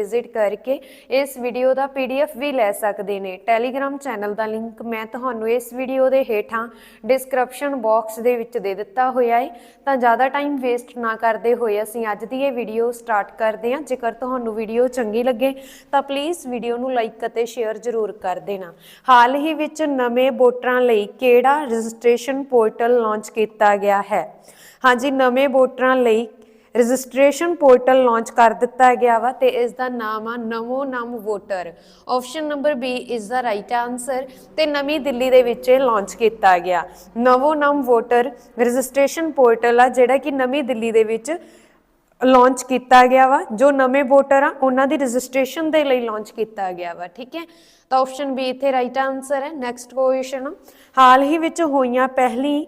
Visit ਕਰਕੇ ਇਸ video ਦਾ ਪੀਡੀਐਫ ਵੀ ਲੈ ਸਕਦੇ ਨੇ। ਟੈਲੀਗ੍ਰam ਚੈਨਲ ਦਾ ਲਿੰਕ ਮੈਂ ਤੁਹਾਨੂੰ ਇਸ ਵੀਡੀਓ ਦੇ ਹੇਠਾਂ ਡਿਸਕ੍ਰਿਪਸ਼ਨ ਬਾਕਸ ਦੇ ਵਿੱਚ ਦੇ ਦਿੱਤਾ ਹੋਇਆ ਹੈ ਤਾਂ ਜ਼ਿਆਦਾ ਟਾਈਮ ਵੇਸਟ ਨਾ ਕਰਦੇ ਹੋਏ ਅਸੀਂ ਅੱਜ ਦੀ ਇਹ ਵੀਡੀਓ ਸਟਾਰਟ ਕਰਦੇ ਹਾਂ। ਜੇਕਰ ਤੁਹਾਨੂੰ ਵੀਡੀਓ ਚੰਗੀ ਲੱਗੇ, ਤਾਂ ਪਲੀਜ਼ ਵੀਡੀਓ ਨੂੰ ਲਾਈਕ ਅਤੇ ਸ਼ੇਅਰ ਜ਼ਰੂਰ ਕਰ ਦੇਣਾ। ਹਾਲ ਹੀ ਵਿੱਚ ਨਵੇਂ ਵੋਟਰਾਂ ਲਈ ਕਿਹੜਾ ਰਜਿਸਟ੍ਰੇਸ਼ਨ ਪੋਰਟਲ ਲਾਂਚ ਕੀਤਾ ਗਿਆ ਹੈ? ਹਾਂਜੀ, ਨਵੇਂ ਵੋਟਰਾਂ ਲਈ ਰਜਿਸਟ੍ਰੇਸ਼ਨ ਪੋਰਟਲ ਲਾਂਚ ਕਰ ਦਿੱਤਾ ਗਿਆ ਵਾ ਤੇ ਇਸ ਦਾ ਨਾਮ ਆ ਨਵੋ ਨਮ voter. Option number B is the right answer ਤੇ ਨਵੀਂ ਦਿੱਲੀ ਦੇ ਵਿੱਚ ਇਹ ਲਾਂਚ ਕੀਤਾ ਗਿਆ। ਨਵੋ ਨਮ ਵੋਟਰ ਰਜਿਸਟ੍ਰੇਸ਼ਨ ਪੋਰਟਲ ਆ ਜਿਹੜਾ ਕਿ ਨਵੀਂ ਦਿੱਲੀ ਦੇ ਵਿੱਚ ਲਾਂਚ ਕੀਤਾ ਗਿਆ ਵਾ। ਜੋ ਨਵੇਂ ਵੋਟਰ ਆ ਉਹਨਾਂ ਦੀ ਰਜਿਸਟ੍ਰੇਸ਼ਨ ਦੇ ਲਈ ਲਾਂਚ ਕੀਤਾ ਗਿਆ ਵਾ, ਠੀਕ ਹੈ? ਤਾਂ ਆਪਸ਼ਨ ਬੀ ਇੱਥੇ ਰਾਈਟ ਆਨਸਰ ਹੈ ਨੈਕਸਟ ਕੁਐਸਚਨ ਹਾਲ ਹੀ ਵਿੱਚ ਹੋਈਆਂ ਪਹਿਲੀ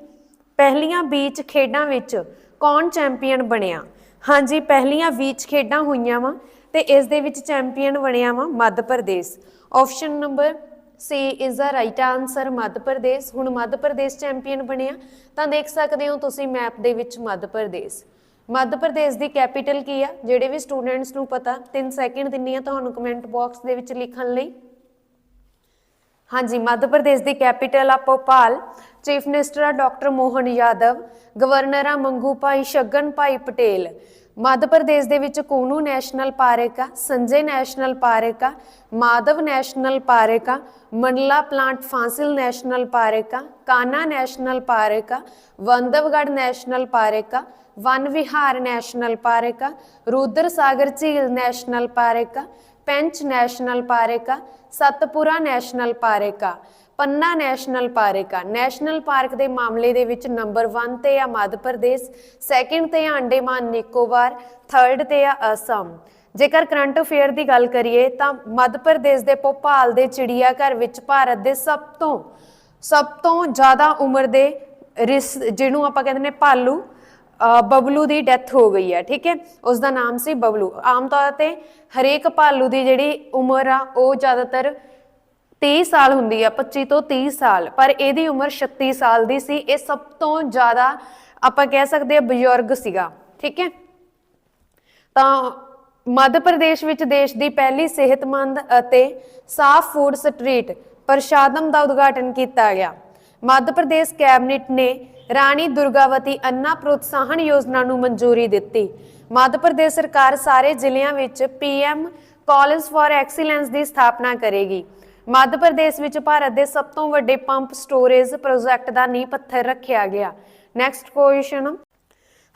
ਪਹਿਲੀਆਂ ਬੀਚ ਖੇਡਾਂ ਵਿੱਚ ਕੌਣ ਚੈਂਪੀਅਨ ਬਣਿਆ? ਹਾਂਜੀ, ਪਹਿਲੀਆਂ ਬੀਚ ਖੇਡਾਂ ਹੋਈਆਂ ਵਾ ਤੇ ਇਸ ਦੇ ਵਿੱਚ ਚੈਂਪੀਅਨ ਬਣਿਆ ਵਾ Madhya Pradesh. Option number C is the right answer Madhya Pradesh. ਹੁਣ ਮੱਧ ਪ੍ਰਦੇਸ਼ ਚੈਂਪੀਅਨ ਬਣਿਆ, ਤਾਂ ਦੇਖ ਸਕਦੇ ਹੋ ਤੁਸੀਂ ਮੈਪ ਦੇ ਵਿੱਚ ਮੱਧ ਪ੍ਰਦੇਸ਼। ਮੱਧ ਪ੍ਰਦੇਸ਼ ਦੀ ਕੈਪੀਟਲ ਕੀ ਆ? ਜਿਹੜੇ ਵੀ ਸਟੂਡੈਂਟਸ ਨੂੰ ਪਤਾ 3 ਸੈਕਿੰਡ ਦਿੰਨੀ ਆ ਤੁਹਾਨੂੰ ਕਮੈਂਟ ਬਾਕਸ ਦੇ ਵਿੱਚ ਲਿਖਣ ਲਈ। ਹਾਂਜੀ, ਮੱਧ ਪ੍ਰਦੇਸ਼ ਦੀ ਕੈਪੀਟਲ ਆ ਭੋਪਾਲ। ਚੀਫ ਮਿਨਿਸਟਰ ਆ ਡਾਕਟਰ ਮੋਹਨ ਯਾਦਵ। ਗਵਰਨਰ ਆ ਮੰਗੂ ਭਾਈ ਸ਼ਗਨ ਭਾਈ ਪਟੇਲ। ਮੱਧ ਪ੍ਰਦੇਸ਼ ਦੇ ਵਿੱਚ ਕੋਨੂ ਨੈਸ਼ਨਲ ਪਾਰਕ ਆ, ਸੰਜੇ ਨੈਸ਼ਨਲ ਪਾਰਕ ਆ, ਮਾਧਵ ਨੈਸ਼ਨਲ ਪਾਰਕ ਆ, Mandla plant fossil national park ਆ, ਕਾਨਾ ਨੈਸ਼ਨਲ ਪਾਰਕ ਆ, ਵੰਦਵਗੜ ਨੈਸ਼ਨਲ ਪਾਰਕ ਆ, ਵਨ ਵਿਹਾਰ ਨੈਸ਼ਨਲ ਪਾਰਕ ਆ ਰੁਦਰ ਸਾਗਰ ਝੀਲ ਨੈਸ਼ਨਲ ਪਾਰਕ ਆ ਪੈਂਚ ਨੈਸ਼ਨਲ ਪਾਰਕ ਆ, ਸਤਪੁਰਾ ਨੈਸ਼ਨਲ ਪਾਰਕ ਆ, ਪੰਨਾ ਨੈਸ਼ਨਲ ਪਾਰਕ ਆ। ਨੈਸ਼ਨਲ ਪਾਰਕ ਦੇ ਮਾਮਲੇ ਦੇ ਵਿੱਚ ਨੰਬਰ 1 ਤੇ ਆ ਮੱਧ ਪ੍ਰਦੇਸ਼, ਸੈਕਿੰਡ ਤੇ ਆ ਅੰਡੇਮਾਨ ਨਿਕੋਬਾਰ, ਥਰਡ ਤੇ ਆ ਅਸਮ। ਜੇਕਰ ਕਰੰਟ ਅਫੇਅਰ ਦੀ ਗੱਲ ਕਰੀਏ ਤਾਂ ਮੱਧ ਪ੍ਰਦੇਸ਼ ਦੇ ਭੋਪਾਲ ਦੇ ਚਿੜੀਆ ਘਰ ਵਿੱਚ ਭਾਰਤ ਦੇ ਸਭ ਤੋਂ ਸਭ ਤੋਂ ਜ਼ਿਆਦਾ ਉਮਰ ਦੇ ਰਿਸ, ਜਿਹਨੂੰ ਆਪਾਂ ਕਹਿੰਦੇ ਨੇ ਭਾਲੂ ਬਬਲੂ ਦੀ ਡੈਥ ਹੋ ਗਈ ਹੈ, ਠੀਕ ਹੈ? ਉਸ ਦਾ ਨਾਮ ਸੀ ਬਬਲੂ। ਆਮ ਤੌਰ ਤੇ ਹਰੇਕ ਭਾਲੂ ਦੀ ਜਿਹੜੀ ਉਮਰ ਆ, ਉਹ ਜ਼ਿਆਦਾਤਰ 30 ਸਾਲ ਹੁੰਦੀ ਆ 25 ਤੋਂ 30 ਸਾਲ। ਪਰ ਇਹਦੀ ਉਮਰ 36 ਸਾਲ ਦੀ ਸੀ। ਇਹ ਸਭ ਤੋਂ ਜ਼ਿਆਦਾ ਆਪਾਂ ਕਹਿ ਸਕਦੇ ਆ ਬਜ਼ੁਰਗ ਸੀਗਾ, ਠੀਕ ਹੈ? ਤਾਂ ਮੱਧ ਪ੍ਰਦੇਸ਼ ਵਿੱਚ ਦੇਸ਼ ਦੀ ਪਹਿਲੀ ਸਿਹਤਮੰਦ ਅਤੇ ਸਾਫ਼ ਫੂਡ ਸਟਰੀਟ ਪ੍ਰਸ਼ਾਦਮ ਦਾ ਉਦਘਾਟਨ ਕੀਤਾ ਗਿਆ। ਮੱਧ ਪ੍ਰਦੇਸ਼ ਕੈਬਨਿਟ ਨੇ ਰਾਣੀ ਦੁਰਗਾਵਤੀ ਅੰਨਾ ਪ੍ਰੋਤਸਾਹਨ ਯੋਜਨਾ ਨੂੰ ਮਨਜ਼ੂਰੀ ਦਿੱਤੀ। ਮੱਧ ਪ੍ਰਦੇਸ਼ ਸਰਕਾਰ ਸਾਰੇ ਜ਼ਿਲ੍ਹਿਆਂ ਵਿੱਚ ਪੀਐਮ ਕਾਲਜ ਫਾਰ ਐਕਸੀਲੈਂਸ ਦੀ ਸਥਾਪਨਾ ਕਰੇਗੀ। ਮੱਧ ਪ੍ਰਦੇਸ਼ ਵਿੱਚ ਭਾਰਤ ਦੇ ਸਭ ਤੋਂ ਵੱਡੇ ਪੰਪ ਸਟੋਰੇਜ ਪ੍ਰੋਜੈਕਟ ਦਾ ਨੀਂਹ ਪੱਥਰ ਰੱਖਿਆ ਗਿਆ। ਨੈਕਸਟ ਕੁਐਸਚਨ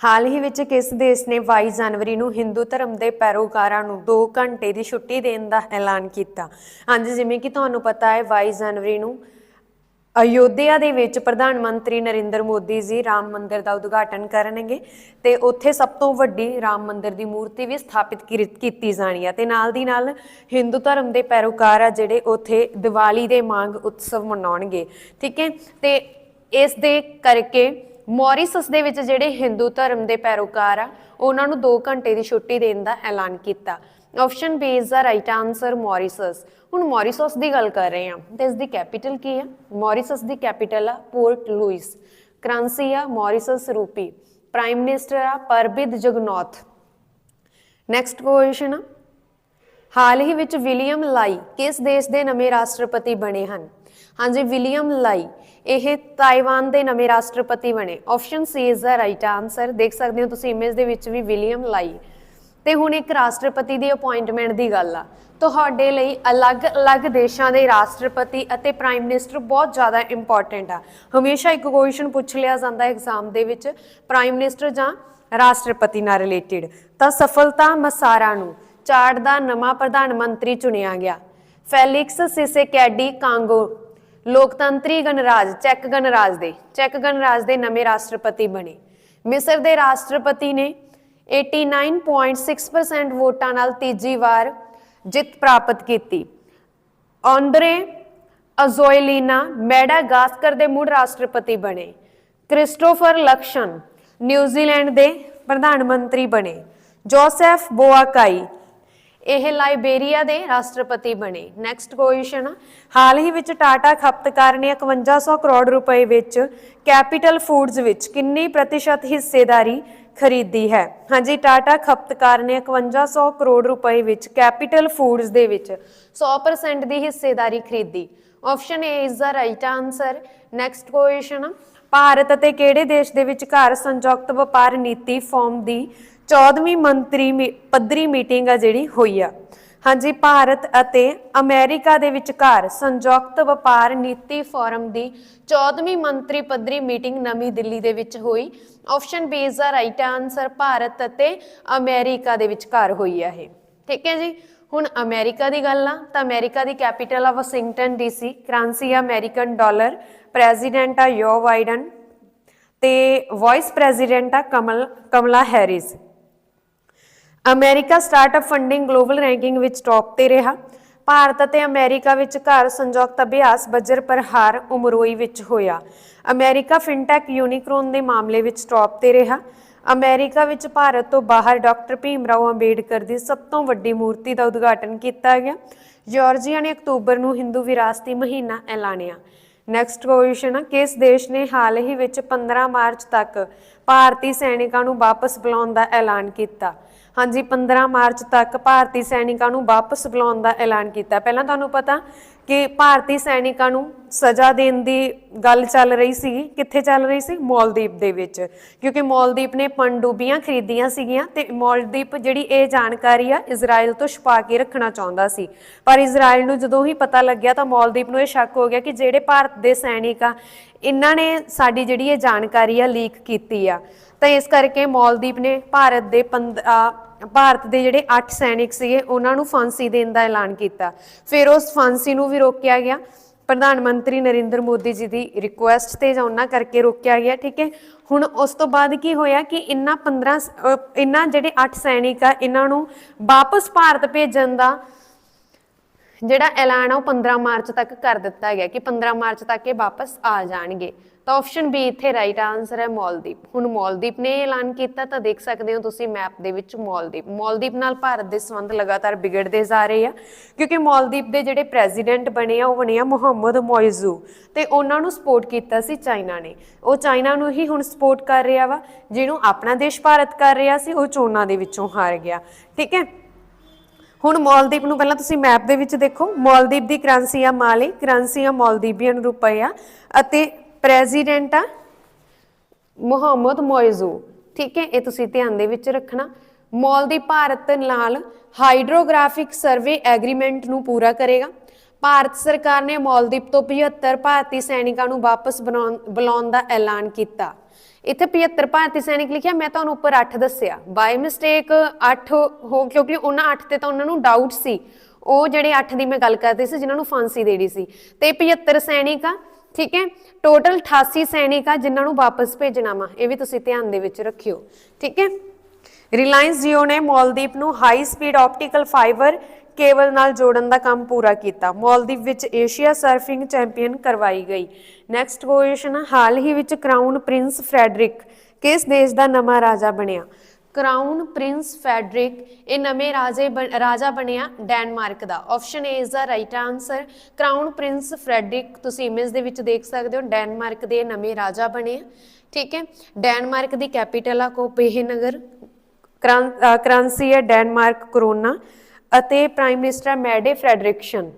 ਹਾਲ ਹੀ ਵਿੱਚ ਕਿਸ ਦੇਸ਼ ਨੇ 22 ਜਨਵਰੀ ਨੂੰ ਹਿੰਦੂ ਧਰਮ ਦੇ ਪੈਰੋਕਾਰਾਂ ਨੂੰ 2 ਘੰਟੇ ਦੀ ਛੁੱਟੀ ਦੇਣ ਦਾ ਐਲਾਨ ਕੀਤਾ? ਹਾਂਜੀ, ਜਿਵੇਂ ਕਿ ਤੁਹਾਨੂੰ ਪਤਾ ਹੈ 22 ਜਨਵਰੀ ਨੂੰ ਅਯੋਧਿਆ ਦੇ ਵਿੱਚ ਪ੍ਰਧਾਨ ਮੰਤਰੀ ਨਰਿੰਦਰ ਮੋਦੀ ਜੀ ਰਾਮ ਮੰਦਿਰ ਦਾ ਉਦਘਾਟਨ ਕਰਨਗੇ ਤੇ ਉੱਥੇ ਸਭ ਤੋਂ ਵੱਡੀ ਰਾਮ ਮੰਦਿਰ ਦੀ ਮੂਰਤੀ ਵੀ ਸਥਾਪਿਤ ਕੀ- ਕੀਤੀ ਜਾਣੀ ਆ ਤੇ ਨਾਲ ਦੀ ਨਾਲ ਹਿੰਦੂ ਧਰਮ ਦੇ ਪੈਰੋਕਾਰ ਆ ਜਿਹੜੇ ਉੱਥੇ ਦੀਵਾਲੀ ਦੇ ਮੰਗ ਉਤਸਵ ਮਨਾਉਣਗੇ, ਠੀਕ ਹੈ? ਤੇ ਇਸ ਦੇ ਕਰਕੇ ਮੌਰੀਸਸ ਦੇ ਵਿੱਚ ਜਿਹੜੇ ਹਿੰਦੂ ਧਰਮ ਦੇ ਪੈਰੋਕਾਰ ਆ, ਉਹਨਾਂ ਨੂੰ 2 ਘੰਟੇ ਦੀ ਛੁੱਟੀ ਦੇਣ ਦਾ ਐਲਾਨ ਕੀਤਾ। Option B is the right answer Mauritius ਹੁਣ ਮੌਰੀਸਸ ਦੀ ਗੱਲ ਕਰ ਰਹੇ ਹਾਂ ਤੇ ਇਸ ਦੀ ਕੈਪੀਟਲ ਕੀ ਹੈ? ਮੌਰੀਸਸ ਦੀ ਕੈਪੀਟਲ ਆ ਪੋਰਟ ਲੂਇਸ ਕਰੰਸੀ ਆ ਮੌਰੀਸਸ ਰੂਪੀ। ਪ੍ਰਾਈਮ ਮਿਨਿਸਟਰ ਆ ਪਰਬਿਦ ਜਗਨੌਥ ਨੈਕਸਟ ਕੁਐਸਚਨ ਹਾਲ ਹੀ ਵਿੱਚ ਵਿਲੀਅਮ ਲਾਈ ਕਿਸ ਦੇਸ਼ ਦੇ ਨਵੇਂ ਰਾਸ਼ਟਰਪਤੀ ਬਣੇ ਹਨ? ਹਾਂਜੀ ਵਿਲੀਅਮ ਲਾਈ ਇਹ ਤਾਈਵਾਨ ਦੇ ਨਵੇਂ ਰਾਸ਼ਟਰਪਤੀ ਬਣੇ। Option C is the right answer ਦੇਖ ਸਕਦੇ ਹੋ ਤੁਸੀਂ ਇਮੇਜ ਦੇ ਵਿੱਚ ਵੀ ਵਿਲੀਅਮ ਲਾਈ ਤੇ ਹੁਣ ਇੱਕ ਰਾਸ਼ਟਰਪਤੀ ਦੀ ਅਪਾਇੰਟਮੈਂਟ ਦੀ ਗੱਲ ਆ। ਤੁਹਾਡੇ ਲਈ ਅਲੱਗ-ਅਲੱਗ ਦੇਸ਼ਾਂ ਦੇ ਰਾਸ਼ਟਰਪਤੀ ਅਤੇ ਪ੍ਰਾਈਮ ਮਿਨਿਸਟਰ ਬਹੁਤ ਜ਼ਿਆਦਾ ਇੰਪੋਰਟੈਂਟ ਆ। ਹਮੇਸ਼ਾ ਇੱਕ ਕੁਐਸਚਨ ਪੁੱਛ ਲਿਆ ਜਾਂਦਾ ਐਗਜ਼ਾਮ ਦੇ ਵਿੱਚ ਪ੍ਰਾਈਮ ਮਿਨਿਸਟਰ ਜਾਂ ਰਾਸ਼ਟਰਪਤੀ ਨਾਲ ਰਿਲੇਟਡ ਤਾਂ ਸਫਲਤਾ ਮਸਾਰਾ ਨੂੰ ਚਾਰਟ ਦਾ ਨਵਾਂ ਪ੍ਰਧਾਨ ਮੰਤਰੀ ਚੁਣਿਆ ਗਿਆ। ਫੈਲਿਕਸ ਸਿਸੇਕੈਡੀ ਕਾਂਗੋ, ਲੋਕਤੰਤਰੀ ਗਣਰਾਜ, ਚੈੱਕ ਗਣਰਾਜ ਦੇ, ਚੈੱਕ ਗਣਰਾਜ ਦੇ ਨਵੇਂ ਰਾਸ਼ਟਰਪਤੀ ਬਣੇ। ਮਿਸਰ ਦੇ ਰਾਸ਼ਟਰਪਤੀ ਨੇ 89.6% ਵੋਟਾਂ ਨਾਲ ਤੀਜੀ ਵਾਰ ਜਿੱਤ ਪ੍ਰਾਪਤ ਕੀਤੀ। ਆਂਦਰੇ ਅਜ਼ੋਇਲੀਨਾ ਮੈਡਾਗਾਸਕਰ ਦੇ ਮੁੜ ਰਾਸ਼ਟਰਪਤੀ ਬਣੇ। ਕ੍ਰਿਸਟੋਫਰ ਲਕਸ਼ਨ ਨਿਊਜ਼ੀਲੈਂਡ ਦੇ ਪ੍ਰਧਾਨ ਮੰਤਰੀ ਬਣੇ। ਜੋਸੈਫ ਬੋਆਕਾਈ ਇਹ ਲਾਇਬੇਰੀਆ ਦੇ ਰਾਸ਼ਟਰਪਤੀ ਬਣੇ। ਨੈਕਸਟ ਕੁਐਸਚਨ ਹਾਲ ਹੀ ਵਿੱਚ ਟਾਟਾ ਖਪਤਕਾਰ ਨੇ 5100 ਕਰੋੜ ਰੁਪਏ ਵਿੱਚ ਕੈਪੀਟਲ ਫੂਡਜ਼ ਵਿੱਚ ਕਿੰਨੀ ਪ੍ਰਤੀਸ਼ਤ ਹਿੱਸੇਦਾਰੀ ਖਰੀਦੀ ਹੈ। ਹਾਂਜੀ, ਟਾਟਾ ਖਪਤਕਾਰ ਨੇ 5100 ਕਰੋੜ ਰੁਪਏ ਵਿੱਚ ਕੈਪੀਟਲ ਫੂਡਸ ਦੇ ਵਿੱਚ 100% ਦੀ ਹਿੱਸੇਦਾਰੀ ਖਰੀਦੀ। Option A is the right answer next question Bharat ਅਤੇ ਕਿਹੜੇ ਦੇਸ਼ ਦੇ ਵਿਚਕਾਰ ਸੰਯੁਕਤ ਵਪਾਰ ਨੀਤੀ ਫੋਰਮ ਦੀ 14ਵੀਂ ਮੰਤਰੀ ਪੱਧਰੀ ਮੀਟਿੰਗ ਆ ਜਿਹੜੀ ਹੋਈ ਆ। ਹਾਂਜੀ, ਭਾਰਤ ਅਤੇ ਅਮਰੀਕਾ ਦੇ ਵਿਚਕਾਰ ਸੰਯੁਕਤ ਵਪਾਰ ਨੀਤੀ ਫੋਰਮ ਦੀ 14ਵੀਂ ਮੰਤਰੀ ਪੱਧਰੀ ਮੀਟਿੰਗ ਨਵੀਂ ਦਿੱਲੀ ਦੇ ਵਿੱਚ ਹੋਈ। Option B is the right answer Bharat ਅਤੇ ਅਮਰੀਕਾ ਦੇ ਵਿਚਕਾਰ ਹੋਈ ਆ ਇਹ। ਠੀਕ ਹੈ ਜੀ? ਹੁਣ ਅਮਰੀਕਾ ਦੀ ਗੱਲ ਆ, ਤਾਂ ਅਮਰੀਕਾ ਦੀ ਕੈਪੀਟਲ ਆ ਵਾਸ਼ਿੰਗਟਨ ਡੀਸੀ ਕਰੰਸੀ ਆ ਅਮਰੀਕਨ ਡਾਲਰ ਪ੍ਰੈਜ਼ੀਡੈਂਟ ਆ ਜੋ ਬਾਈਡਨ ਤੇ ਵਾਈਸ ਪ੍ਰੈਜ਼ੀਡੈਂਟ ਆ Kamal Kamala Harris America startup funding global ranking ਵਿੱਚ ਟੌਪ ਤੇ ਰਿਹਾ। ਭਾਰਤ ਅਤੇ ਅਮਰੀਕਾ ਵਿਚਕਾਰ ਸੰਯੁਕਤ ਅਭਿਆਸ ਬਜਰ ਪ੍ਰਹਾਰ ਉਮਰੋਈ ਵਿੱਚ ਹੋਇਆ। ਅਮਰੀਕਾ ਫਿਨਟੈਕ ਯੂਨੀਕਰੋਨ ਦੇ ਮਾਮਲੇ ਵਿੱਚ ਟੌਪ ਤੇ ਰਿਹਾ। ਅਮਰੀਕਾ ਵਿੱਚ ਭਾਰਤ ਤੋਂ ਬਾਹਰ ਡਾਕਟਰ ਭੀਮ ਰਾਓ ਅੰਬੇਡਕਰ ਦੀ ਸਭ ਤੋਂ ਵੱਡੀ ਮੂਰਤੀ ਦਾ ਉਦਘਾਟਨ ਕੀਤਾ ਗਿਆ। ਜਾਰਜੀਆ ਨੇ ਅਕਤੂਬਰ ਨੂੰ ਹਿੰਦੂ ਵਿਰਾਸਤੀ ਮਹੀਨਾ ਐਲਾਨਿਆ। ਨੈਕਸਟ ਕੁਐਸਚਨ ਕਿਸ ਦੇਸ਼ ਨੇ ਹਾਲ ਹੀ ਵਿੱਚ 15 ਮਾਰਚ ਤੱਕ ਭਾਰਤੀ ਸੈਨਿਕਾਂ ਨੂੰ ਵਾਪਸ ਬੁਲਾਉਣ ਦਾ ਐਲਾਨ ਕੀਤਾ? ਹਾਂਜੀ 15 ਮਾਰਚ ਤੱਕ ਭਾਰਤੀ ਸੈਨਿਕਾਂ ਨੂੰ ਵਾਪਸ ਬੁਲਾਉਣ ਦਾ ਐਲਾਨ ਕੀਤਾ। ਪਹਿਲਾਂ ਤੁਹਾਨੂੰ ਪਤਾ ਕਿ ਭਾਰਤੀ ਸੈਨਿਕਾਂ ਨੂੰ ਸਜ਼ਾ ਦੇਣ ਦੀ ਗੱਲ ਚੱਲ ਰਹੀ ਸੀ ਕਿੱਥੇ ਚੱਲ ਰਹੀ ਸੀ? ਮੌਲਦੀਪ ਦੇ ਵਿੱਚ। ਕਿਉਂਕਿ ਮੌਲਦੀਪ ਨੇ ਪਣਡੁੱਬੀਆਂ ਖਰੀਦੀਆਂ ਸੀਗੀਆਂ ਤੇ ਮੌਲਦੀਪ ਜਿਹੜੀ ਇਹ ਜਾਣਕਾਰੀ ਆ ਇਜ਼ਰਾਈਲ ਤੋਂ ਛੁਪਾ ਕੇ ਰੱਖਣਾ ਚਾਹੁੰਦਾ ਸੀ। ਪਰ ਇਜ਼ਰਾਈਲ ਨੂੰ ਜਦੋਂ ਹੀ ਪਤਾ ਲੱਗਿਆ ਤਾਂ ਮੌਲਦੀਪ ਨੂੰ ਇਹ ਸ਼ੱਕ ਹੋ ਗਿਆ ਕਿ ਜਿਹੜੇ ਭਾਰਤ ਦੇ ਸੈਨਿਕ ਆ, ਇਹਨਾਂ ਨੇ ਸਾਡੀ ਜਿਹੜੀ ਇਹ ਜਾਣਕਾਰੀ ਆ, ਲੀਕ ਕੀਤੀ ਆ। ਤਾਂ ਇਸ ਕਰਕੇ ਮੌਲਦੀਪ ਨੇ ਭਾਰਤ ਦੇ ਪੰਦ- ਭਾਰਤ ਦੇ ਜਿਹੜੇ 8 ਸੈਨਿਕ ਸੀਗੇ, ਉਹਨਾਂ ਨੂੰ ਫਾਂਸੀ ਦੇਣ ਦਾ ਐਲਾਨ ਕੀਤਾ। ਫਿਰ ਉਸ ਫਾਂਸੀ ਨੂੰ ਵੀ ਰੋਕਿਆ ਗਿਆ। ਪ੍ਰਧਾਨ ਮੰਤਰੀ ਨਰਿੰਦਰ ਮੋਦੀ ਜੀ ਦੀ ਰਿਕੁਐਸਟ ਤੇ ਜਾਂ ਉਹਨਾਂ ਕਰਕੇ ਰੋਕਿਆ ਗਿਆ, ਠੀਕ ਹੈ? ਹੁਣ ਉਸ ਤੋਂ ਬਾਅਦ ਕੀ ਹੋਇਆ ਕਿ ਇਨ੍ਹਾਂ 15 ਇਨ੍ਹਾਂ ਜਿਹੜੇ 8 ਸੈਨਿਕ ਆ, ਇਹਨਾਂ ਨੂੰ ਵਾਪਸ ਭਾਰਤ ਭੇਜਣ ਦਾ ਜਿਹੜਾ ਐਲਾਨ ਆ, ਉਹ 15 ਮਾਰਚ ਤੱਕ ਕਰ ਦਿੱਤਾ ਗਿਆ ਕਿ 15 ਮਾਰਚ ਤੱਕ ਇਹ ਵਾਪਸ ਆ ਜਾਣਗੇ। ਤਾਂ ਆਪਸ਼ਨ ਬੀ ਇੱਥੇ ਰਾਈਟ ਆਨਸਰ ਹੈ ਮਾਲਦੀਪ। ਹੁਣ ਮਾਲਦੀਪ ਨੇ ਐਲਾਨ ਕੀਤਾ ਤਾਂ ਦੇਖ ਸਕਦੇ ਹੋ ਤੁਸੀਂ ਮੈਪ ਦੇ ਵਿੱਚ ਮਾਲਦੀਪ। ਮਾਲਦੀਪ ਨਾਲ ਭਾਰਤ ਦੇ ਸੰਬੰਧ ਲਗਾਤਾਰ ਵਿਗੜਦੇ ਜਾ ਰਹੇ ਆ, ਕਿਉਂਕਿ ਮਾਲਦੀਪ ਦੇ ਜਿਹੜੇ ਪ੍ਰੈਜ਼ੀਡੈਂਟ ਬਣੇ ਆ, ਉਹ ਬਣੇ ਆ ਮੁਹੰਮਦ ਮੋਇਜ਼ੂ ਤੇ ਉਹਨਾਂ ਨੂੰ ਸਪੋਰਟ ਕੀਤਾ ਸੀ ਚਾਈਨਾ ਨੇ। ਉਹ ਚਾਈਨਾ ਨੂੰ ਹੀ ਹੁਣ ਸਪੋਰਟ ਕਰ ਰਿਹਾ ਵਾ, ਜਿਹਨੂੰ ਆਪਣਾ ਦੇਸ਼ ਭਾਰਤ ਕਰ ਰਿਹਾ ਸੀ, ਉਹ ਚੋਣਾਂ ਦੇ ਵਿੱਚੋਂ ਹਾਰ ਗਿਆ। ਠੀਕ ਹੈ? ਹੁਣ ਮਾਲਦੀਪ ਨੂੰ ਪਹਿਲਾਂ ਤੁਸੀਂ ਮੈਪ ਦੇ ਵਿੱਚ ਦੇਖੋ। ਮਾਲਦੀਪ ਦੀ ਕਰੰਸੀ ਆ ਮਾਲੇ, ਕਰੰਸੀ ਆ ਮਾਲਦੀਵੀਅਨ ਰੁਪਏ ਆ ਅਤੇ ਪ੍ਰੈਜ਼ੀਡੈਂਟ ਆ? ਮੁਹੰਮਦ ਮੋਇਜ਼ੂ। ਠੀਕ ਹੈ, ਇਹ ਤੁਸੀਂ ਧਿਆਨ ਦੇ ਵਿੱਚ ਰੱਖਣਾ। ਮਾਲਦੀਪ ਭਾਰਤ ਨਾਲ ਹਾਈਡਰੋਗ੍ਰਾਫਿਕ ਸਰਵੇ ਐਗਰੀਮੈਂਟ ਨੂੰ ਪੂਰਾ ਕਰੇਗਾ। ਭਾਰਤ ਸਰਕਾਰ ਨੇ ਮਾਲਦੀਪ ਤੋਂ 75 ਭਾਰਤੀ ਸੈਨਿਕਾਂ ਨੂੰ ਵਾਪਸ ਬੁਲਾਉਣ ਦਾ ਐਲਾਨ ਕੀਤਾ। ਇੱਥੇ 75 ਭਾਰਤੀ ਸੈਨਿਕ ਲਿਖਿਆ, ਮੈਂ ਤੁਹਾਨੂੰ ਉੱਪਰ 8 ਦੱਸਿਆ। ਬਾਈ ਮਿਸਟੇਕ 8 ਹੋ, ਕਿਉਂਕਿ ਉਹਨਾਂ 8 ਤੇ ਤਾਂ ਉਹਨਾਂ ਨੂੰ ਡਾਊਟ ਸੀ। ਉਹ ਜਿਹੜੇ 8 ਦੀ ਮੈਂ ਗੱਲ ਕਰਦੀ ਸੀ, ਜਿਨ੍ਹਾਂ ਨੂੰ ਫਾਂਸੀ ਦੇਣੀ ਸੀ। ਤੇ 75 ਸੈਨਿਕ ਆ ਠੀਕ ਹੈ? ਟੋਟਲ 88 ਸੈਨਿਕ ਆ ਜਿਨ੍ਹਾਂ ਨੂੰ ਵਾਪਸ ਭੇਜਣਾ ਵਾ। ਇਹ ਵੀ ਤੁਸੀਂ ਧਿਆਨ ਦੇ ਵਿੱਚ ਰੱਖਿਓ। ਠੀਕ ਹੈ? ਰਿਲਾਇੰਸ ਜੀਓ ਨੇ ਮੌਲਦੀਪ ਨੂੰ high speed optical fibre cable ਨਾਲ ਜੋੜਨ ਦਾ ਕੰਮ ਪੂਰਾ ਕੀਤਾ। ਮਾਲਦੀਪ ਵਿੱਚ ਏਸ਼ੀਆ ਸਰਫਿੰਗ ਚੈਂਪੀਅਨ ਕਰਵਾਈ ਗਈ। ਨੈਕਸਟ ਕੁਐਸਚਨ ਹਾਲ ਹੀ ਵਿੱਚ ਕਰਾਊਨ ਪ੍ਰਿੰਸ ਫ੍ਰੈਡਰਿਕ ਕਿਸ ਦੇਸ਼ ਦਾ ਨਵਾਂ ਰਾਜਾ ਬਣਿਆ? ਕਰਾਊਨ ਪ੍ਰਿੰਸ ਫੈਡਰਿਕ ਇਹ ਨਵੇਂ ਰਾਜੇ ਬਣ- ਰਾਜਾ ਬਣਿਆ Denmark the. Option A is the right answer crown prince Frederik ਤੁਸੀਂ ਇਮੇਜ ਦੇ ਵਿੱਚ ਦੇਖ ਸਕਦੇ ਹੋ ਡੈਨਮਾਰਕ ਦੇ ਇਹ ਨਵੇਂ ਰਾਜਾ ਬਣੇ ਆ। ਠੀਕ ਹੈ? ਡੈਨਮਾਰਕ ਦੀ ਕੈਪੀਟਲ ਆ ਕੋਪੇਨਹਗਰ ਕਰਾਂ- ਅ, ਕਰੰਸੀ ਹੈ ਡੈਨਮਾਰਕ ਕਰੋਨਾ ਅਤੇ ਪ੍ਰਾਈਮ ਮਿਨਿਸਟਰ ਮੈਡੇ ਫ੍ਰੈਡਰਿਕਸ਼ਨ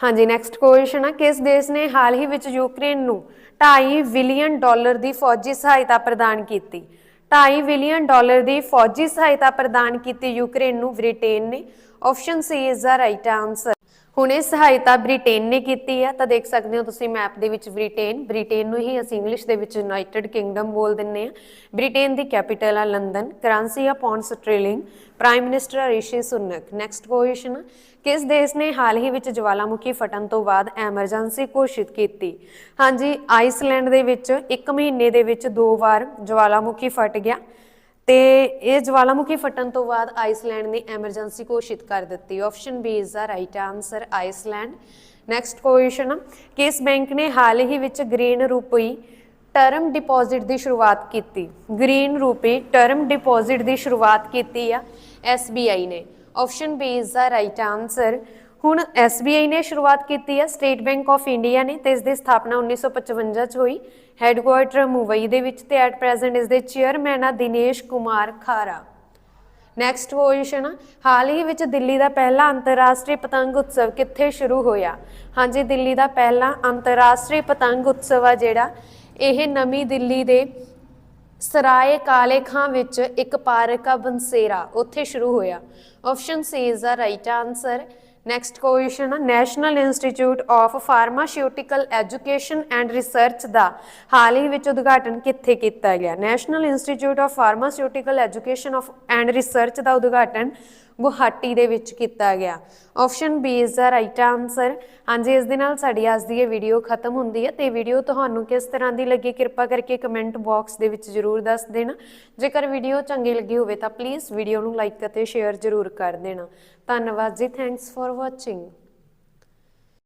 ਹਾਂਜੀ ਨੈਕਸਟ ਕੁਐਸਚਨ ਆ। ਕਿਸ ਦੇਸ਼ ਨੇ ਹਾਲ ਹੀ ਵਿੱਚ ਯੂਕਰੇਨ ਨੂੰ 2.5 ਬਿਲੀਅਨ ਡਾਲਰ ਦੀ ਫੌਜੀ ਸਹਾਇਤਾ ਪ੍ਰਦਾਨ ਕੀਤੀ? 2.5 ਬਿਲੀਅਨ ਡਾਲਰ ਦੀ ਫੌਜੀ ਸਹਾਇਤਾ ਪ੍ਰਦਾਨ ਕੀਤੀ ਯੂਕਰੇਨ ਨੂੰ, ਬ੍ਰਿਟੇਨ ਨੇ। Option C is the right answer ਹੁਣ ਇਹ ਸਹਾਇਤਾ ਬ੍ਰਿਟੇਨ ਨੇ ਕੀਤੀ ਹੈ ਤਾਂ ਦੇਖ ਸਕਦੇ ਹੋ ਤੁਸੀਂ ਮੈਪ ਦੇ ਵਿੱਚ ਬ੍ਰਿਟੇਨ। ਬ੍ਰਿਟੇਨ ਨੂੰ ਹੀ ਅਸੀਂ ਇੰਗਲਿਸ਼ ਦੇ ਵਿੱਚ ਯੂਨਾਈਟਿਡ ਕਿੰਗਡਮ ਬੋਲ ਦਿੰਨੇ ਆ। ਬ੍ਰਿਟੇਨ ਦੀ ਕੈਪੀਟਲ ਆ ਲੰਡਨ ਕਰੰਸੀ ਆ pound sterling prime minister Rishi Sunak next question ਕਿਸ ਦੇਸ਼ ਨੇ ਹਾਲ ਹੀ ਵਿੱਚ ਜਵਾਲਾਮੁਖੀ ਫਟਣ ਤੋਂ ਬਾਅਦ ਐਮਰਜੈਂਸੀ ਘੋਸ਼ਿਤ ਕੀਤੀ? ਹਾਂਜੀ, ਆਈਸਲੈਂਡ ਦੇ ਵਿੱਚ 1 ਮਹੀਨੇ ਦੇ ਵਿੱਚ ਦੋ ਵਾਰ ਜਵਾਲਾਮੁਖੀ ਫਟ ਗਿਆ ਤੇ ਇਹ ਜਵਾਲਾਮੁਖੀ ਫਟਣ ਤੋਂ ਬਾਅਦ ਆਈਸਲੈਂਡ ਨੇ ਐਮਰਜੈਂਸੀ ਘੋਸ਼ਿਤ ਕਰ ਦਿੱਤੀ। Option B is the right answer Iceland next question ਕਿਸ ਬੈਂਕ ਨੇ ਹਾਲ ਹੀ ਵਿੱਚ ਗ੍ਰੀਨ ਰੁਪਈ ਟਰਮ ਡਿਪੋਜ਼ਿਟ ਦੀ ਸ਼ੁਰੂਆਤ ਕੀਤੀ? ਗ੍ਰੀਨ ਰੂਪੀ ਟਰਮ ਡਿਪੋਜ਼ਿਟ ਦੀ ਸ਼ੁਰੂਆਤ ਕੀਤੀ ਆ। SBI ਨੇ। Option B is the right answer ਹੁਣ SBI ਨੇ ਸ਼ੁਰੂਆਤ ਕੀਤੀ ਹੈ ਸਟੇਟ ਬੈਂਕ ਆਫ ਇੰਡੀਆ ਨੇ ਤੇ ਇਸ ਦੀ ਸਥਾਪਨਾ 1955 ਚ ਹੋਈ। ਹੈੱਡਕੁਆਰਟਰ ਮੁੰਬਈ ਦੇ ਵਿੱਚ ਤੇ ਐਟ ਪ੍ਰੈਜ਼ੈਂਟ ਇਸ ਦੇ ਚੇਅਰਮੈਨ ਆ ਦਿਨੇਸ਼ ਕੁਮਾਰ ਖਾਰਾ। ਨੈਕਸਟ ਕੁਐਸਚਨ ਹਾਲ ਹੀ ਵਿੱਚ ਦਿੱਲੀ ਦਾ ਪਹਿਲਾ ਅੰਤਰਰਾਸ਼ਟਰੀ ਪਤੰਗ ਉਤਸਵ ਕਿੱਥੇ ਸ਼ੁਰੂ ਹੋਇਆ? ਹਾਂਜੀ, ਦਿੱਲੀ ਦਾ ਪਹਿਲਾ ਅੰਤਰਰਾਸ਼ਟਰੀ ਪਤੰਗ ਉਤਸਵ ਆ ਜਿਹੜਾ। ਇਹ ਨਵੀਂ ਦਿੱਲੀ ਦੇ ਸਰਾਏ ਕਾਲੇ ਖਾਂ ਵਿੱਚ ਇੱਕ ਪਾਰਕ ਆ ਬੰਸੇਰਾ, ਉੱਥੇ ਸ਼ੁਰੂ ਹੋਇਆ। Option C is the right answer next question national institute of pharmaceutical education and research ਦਾ ਹਾਲ ਹੀ ਵਿੱਚ ਉਦਘਾਟਨ ਕਿੱਥੇ ਕੀਤਾ ਗਿਆ? National institute of pharmaceutical education of and research ਦਾ ਉਦਘਾਟਨ ਗੁਹਾਟੀ ਦੇ ਵਿੱਚ ਕੀਤਾ ਗਿਆ। Option B is the right answer ਹਾਂਜੀ, ਇਸ ਦੇ ਨਾਲ ਸਾਡੀ ਅੱਜ ਦੀ ਇਹ ਵੀਡੀਓ ਖਤਮ ਹੁੰਦੀ ਹੈ ਤੇ ਵੀਡੀਓ ਤੁਹਾਨੂੰ ਕਿਸ ਤਰ੍ਹਾਂ ਦੀ ਲੱਗੀ ਕਿਰਪਾ ਕਰਕੇ ਕਮੈਂਟ ਬਾਕਸ ਦੇ ਵਿੱਚ ਜਰੂਰ ਦੱਸ ਦੇਣਾ। ਜੇਕਰ ਵੀਡੀਓ ਚੰਗੀ ਲੱਗੀ ਹੋਵੇ ਤਾਂ ਪਲੀਜ਼ ਵੀਡੀਓ ਨੂੰ ਲਾਈਕ ਅਤੇ ਸ਼ੇਅਰ ਜਰੂਰ ਕਰ ਦੇਣਾ। ਧੰਨਵਾਦ ਜੀ ਥੈਂਕਸ ਫॉर ਵਾਚਿੰਗ